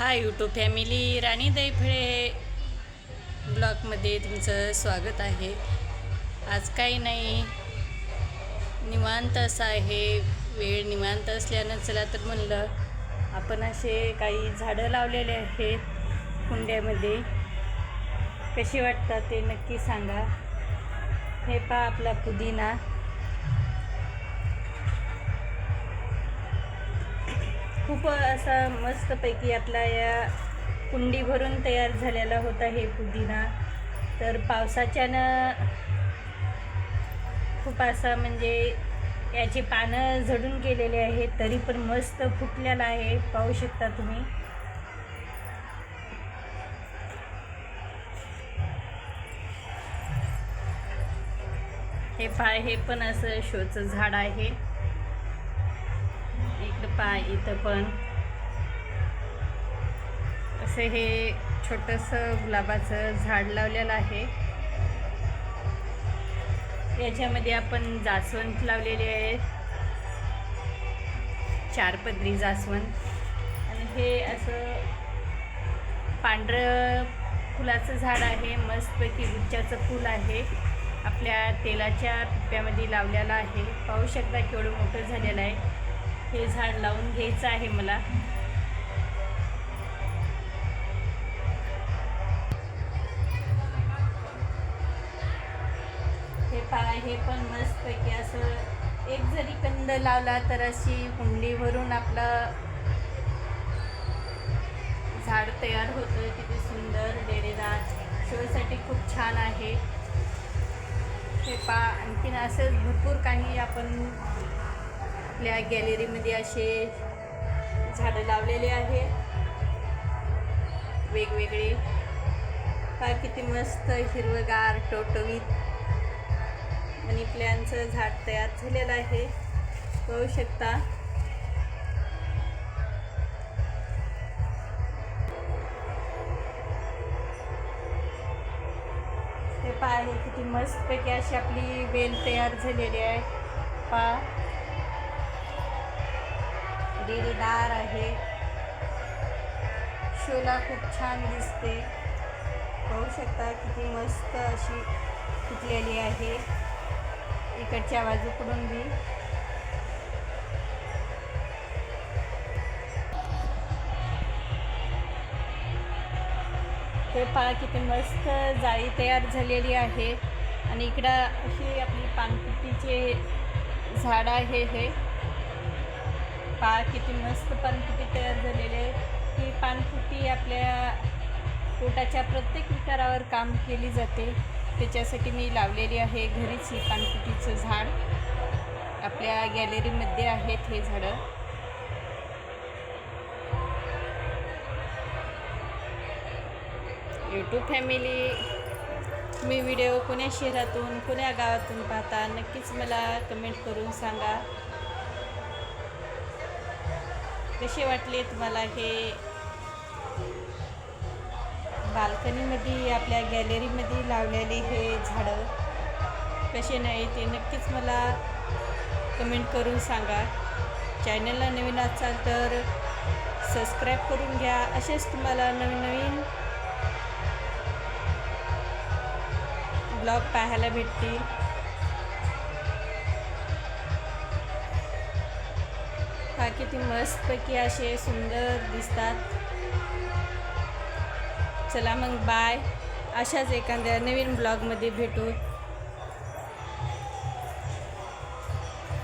Hi YouTube family राणी दैफळे ब्लॉगमध्ये तुमचं स्वागत आहे. आज काही नाही निवांत असं आहे वेळ निवांत असल्यानं चला तर म्हणलं आपण असे काही झाडं लावलेले आहेत कुंड्यामध्ये. कशी वाटतात ते नक्की सांगा. हे पहा आपला पुदिना. खूप असा मस्तपैकी आपला या कुंडी भरून तयार झालेला होता हे पुदिना. तर पावसाच्यानं खूप असा म्हणजे याची पानं झडून गेलेले आहेत तरी पण मस्त फुटलेला आहे. पाहू शकता तुम्ही. हे पाय हे पण असं शोचं झाड आहे. इकडं पाय इथं पण. असं हे छोटंसं गुलाबाचं झाड लावलेलं आहे. याच्यामध्ये आपण जास्वंद लावलेले आहे. चार पदरी जास्वंद. आणि हे असं पांढरं फुलाचं झाड आहे. मस्तपैकी गुच्छाचं फूल आहे. आपल्या तेलाच्या पिप्प्यामध्ये लावलेलं आहे. पाहू शकता केवढं मोठं झालेलं आहे. हे झाड लावून घ्यायचं आहे मला. हे पहा हे पण मस्तपैकी असं एक जरी कंद लावला तर अशी कुंडी भरून आपलं झाड तयार होतं किती सुंदर डेरेदार. शोसाठी खूप छान आहे. हे पा आणखीन असंच भरपूर काही आपण आपल्या गॅलरीमध्ये असे झाडं लावलेले आहे वेगवेगळे. फार किती मस्त हिरवगार टवटवीत मनी प्लॅनचं झाड तयार झालेलं आहे. पाहू शकता. हे पहा आहे किती मस्तपैकी अशी आपली वेल तयार झालेली आहे. पहा. डेरेदार आहे. शोला खूप छान दिसते. पाहू शकता किती मस्त अशी फुटलेली आहे. इकडच्या बाजूकडून बी. हे पहा किती मस्त जाळी तयार झालेली आहे. आणि इकडं अशी आपली पानकुटीचे झाड आहे हे. पहा किती मस्त पानपुटी तयार झालेली आहे. ही पानकुटी आपल्या पोटाच्या प्रत्येक विकारावर काम केली जाते. त्याच्यासाठी मी लावलेली आहे घरीच ही पानपुटीचं झाड. आपल्या गॅलरीमध्ये आहेत हे झाडं. यूट्यूब फॅमिली मी व्हिडिओ कोण्या शहरातून कोण्या गावातून पाहता. नक्कीच मला कमेंट करून सांगा. कसे वाटले तुम्हाला हे बाल्कनीमध्ये आपल्या गॅलरीमध्ये लावलेले हे झाडं कसे नाही ते नक्कीच मला कमेंट करून सांगा. चॅनलला नवीन असाल तर सबस्क्राईब करून घ्या. असेच तुम्हाला नवीन नवीन ब्लॉग पाहायला भेटतील. पहा किती मस्तपैकी असे सुंदर दिसतात. चला मग बाय अशाच एखाद्या नवीन ब्लॉगमध्ये भेटू.